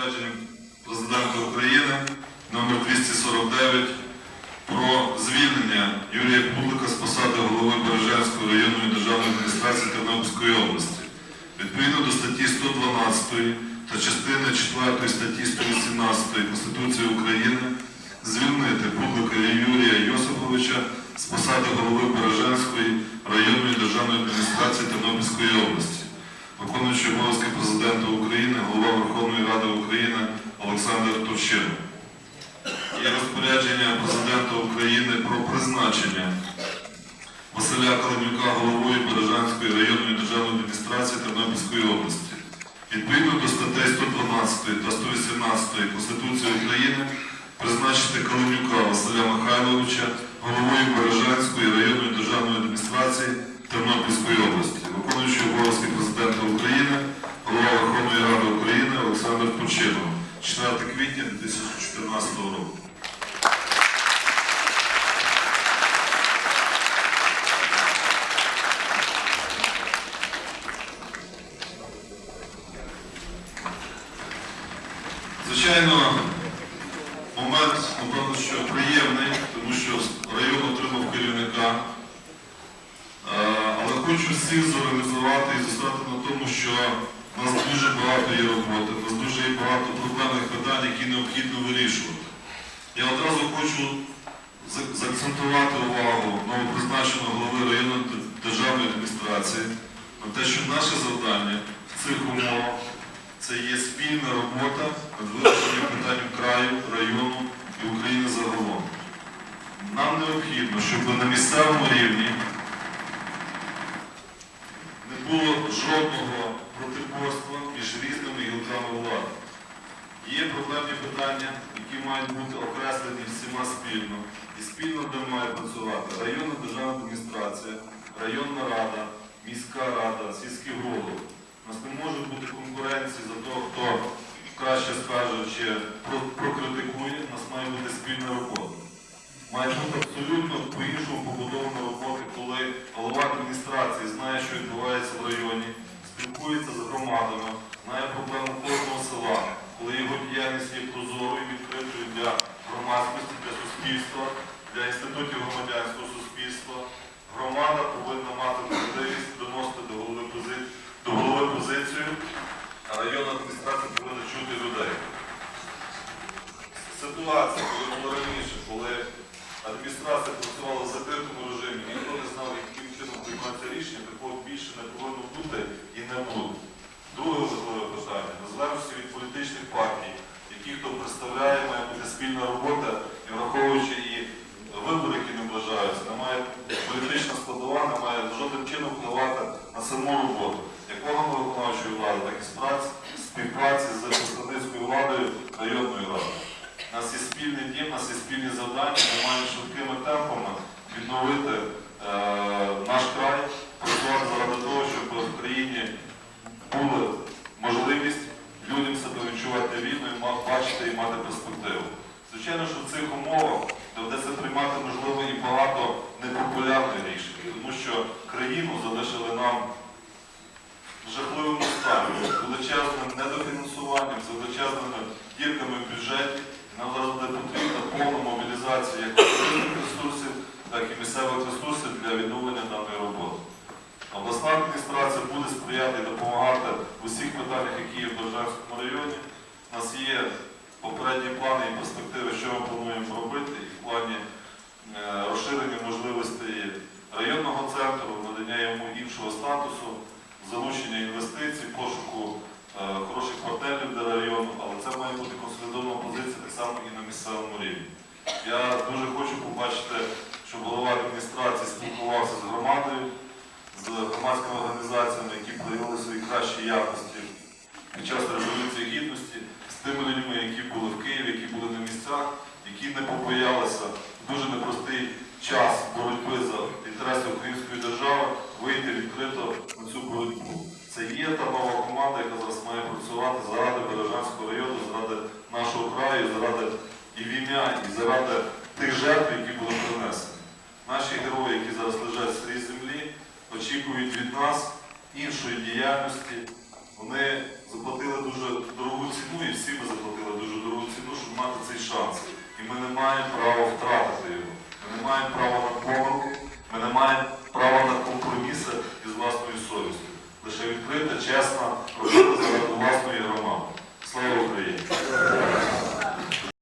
розпорядженням Президента України номер 249 про звільнення Юрія Пудлика з посади голови Бережанської районної державної адміністрації Тернопільської області. Відповідно до статті 112 та частини 4 статті 118 Конституції України звільнити Пудлика Юрія Йосиповича з посади голови Бережанської районної державної адміністрації Тернопільської області. Виконуючий обов'язки президента України, голова Верховної Ради України Олександр Турчинов. Є розпорядження президента України про призначення Василя Калинюка головою Бережанської районної державної адміністрації Тернопільської області. Відповідно до статей 112 та 118 Конституції України призначити Калинюка Василя Михайловича головою Бережанської Турчинов, 4 квітня 2014 року. Звичайно, момент, напевно, що приємний, тому що район отримав керівника. Е, Але хочу всіх зорганізувати і зосередити на тому, що в нас дуже багато є роботи, в нас дуже є багато проблемних питань, які необхідно вирішувати. Я одразу хочу заакцентувати увагу новопризначеного голови районної державної адміністрації на те, що наше завдання в цих умовах це є спільна робота над вирішенням питань краю, району і України загалом. Нам необхідно, щоб на місцевому рівні не було жодного протиборства між різними гілками влади. Є проблемні питання, які мають бути окреслені всіма спільно. І спільно де має працювати районна державна адміністрація, районна рада, міська рада, сільські голови. У нас не може бути конкуренції за того, хто краще скаже чи прокритикує. У нас має бути спільна робота. Має бути абсолютно по-іншому побудована робота, коли голова адміністрації знає, що відбувається в районі, спілкується з громадами, exemplos ouro e жодним чином впливати на саму роботу, як органу виконавчої влади, так і співпраці з представницькою владою районної ради. У нас є спільний дім, у нас є спільні завдання, ми маємо швидкими темпами відновити е, наш край, працювати заради того, щоб в країні була можливість людям себе відчувати вільно і бачити і мати перспективу. Звичайно, що в цих умовах доведеться приймати, можливо, і багато непопулярних рішень, тому що країну залишили нам в жахливому стані, з величезним недофінансуванням, з величезними дірками в бюджеті. Нам зараз буде потрібна повна мобілізація як державних ресурсів, так і місцевих ресурсів для відновлення даної роботи. Обласна адміністрація буде сприяти і допомагати в усіх питаннях, які є в Бережанському районі. У нас є попередні плани і перспективи, що ми плануємо робити, і в плані е, розширення можливостей районного центру, надання йому іншого статусу, залучення інвестицій, пошуку е, хороших партнерів для району, але це має бути консолідована позиція так само і на місцевому рівні. Я дуже хочу побачити, щоб голова адміністрації спілкувався з громадою, з громадськими організаціями, які проявили свої кращі якості під час Революції Гідності, з тими людьми, які були в Києві, які були на місцях, які не побоялися дуже непростий час боротьби за інтереси української держави вийти відкрито на цю боротьбу. Це є та нова команда, яка зараз має працювати заради Бережанського району, заради нашого краю, заради і в ім'я, і заради тих жертв, які були принесені. Наші герої, які зараз лежать в сирій землі, очікують від нас іншої діяльності, Вони права на компроміси із власною совістю. Лише відкрита, чесна, робота заради власної громади. Слава Україні!